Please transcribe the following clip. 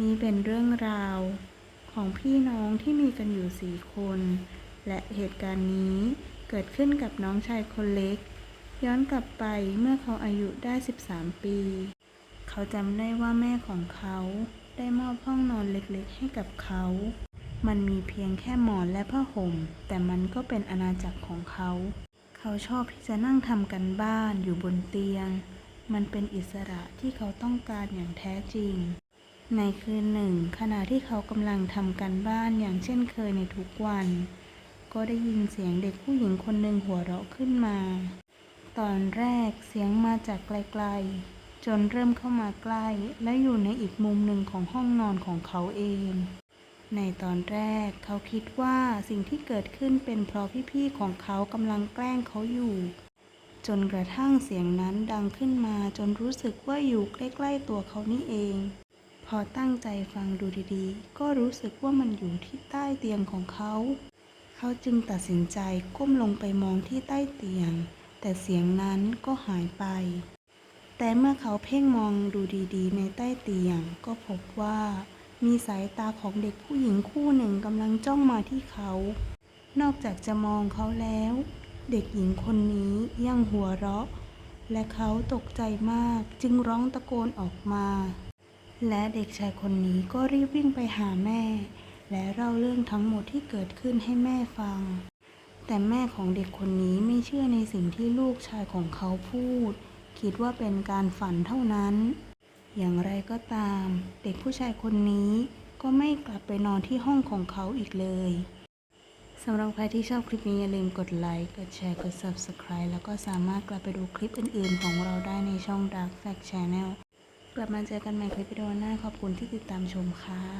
นี่เป็นเรื่องราวของพี่น้องที่มีกันอยู่สี่คน และเหตุการณ์นี้เกิดขึ้นกับน้องชายคนเล็ก ย้อนกลับไปเมื่อเขาอายุได้ 13 ปี เขาจำได้ว่าแม่ของเขาได้มอบห้องนอนเล็กๆ ให้กับเขา มันมีเพียงแค่หมอนและผ้าห่ม แต่มันก็เป็นอาณาจักรของเขา เขาชอบที่จะนั่งทำกันบ้านอยู่บนเตียง มันเป็นอิสระที่เขาต้องการอย่างแท้จริง ในคืนหนึ่ง ขณะที่เขากำลังทำกันบ้านอย่างเช่นเคยในทุกวัน ก็ได้ยินเสียงเด็กผู้หญิงคนหนึ่งหัวเราะขึ้นมา ตอนแรกเสียงมาจากไกลๆ จนเริ่มเข้ามาใกล้ และอยู่ในอีกมุมหนึ่งของห้องนอนของเขาเอง ในตอนแรกเขาคิดว่าสิ่งที่เกิดขึ้นเป็นเพราะพี่ๆของเขากำลังแกล้งเขาอยู่ จนกระทั่งเสียงนั้นดังขึ้นมาจนรู้สึกว่าอยู่ใกล้ ๆ ตัวเขานี่เอง พอตั้งใจฟังดูดีๆ ก็รู้สึกว่ามันอยู่ที่ใต้เตียงของเขา เขาจึงตัดสินใจก้มลงไปมองที่ใต้เตียง แต่เสียงนั้นก็หายไป แต่เมื่อเขาเพ่งมองดูดีๆ ในใต้เตียง ก็พบว่ามีสายตาของเด็กผู้หญิงคู่หนึ่งกำลังจ้องมาที่เขา นอกจากจะมองเขาแล้ว เด็กหญิงคนนี้ยังหัวเราะ และเขาตกใจมากจึงร้องตะโกนออกมา และเด็กชายคนนี้ก็รีบวิ่งไปหาแม่ และเล่าเรื่องทั้งหมดที่เกิดขึ้นให้แม่ฟัง แต่แม่ของเด็กคนนี้ไม่เชื่อในสิ่งที่ลูกชายของเขาพูด คิดว่าเป็นการฝันเท่านั้น อย่างไรก็ตาม เด็กผู้ชายคนนี้ก็ไม่กลับไปนอนที่ห้องของเขาอีกเลยสำหรับใครที่ชอบคลิปนี้อย่าลืมกดไลค์ กดแชร์ กด Subscribe แล้วก็สามารถกลับไปดูคลิปอื่นๆ ของเราได้ในช่อง Dark Fact Channel กลับมาเจอกันใหม่คลิปวิดีโอหน้าขอบคุณที่ติดตามชมค่ะ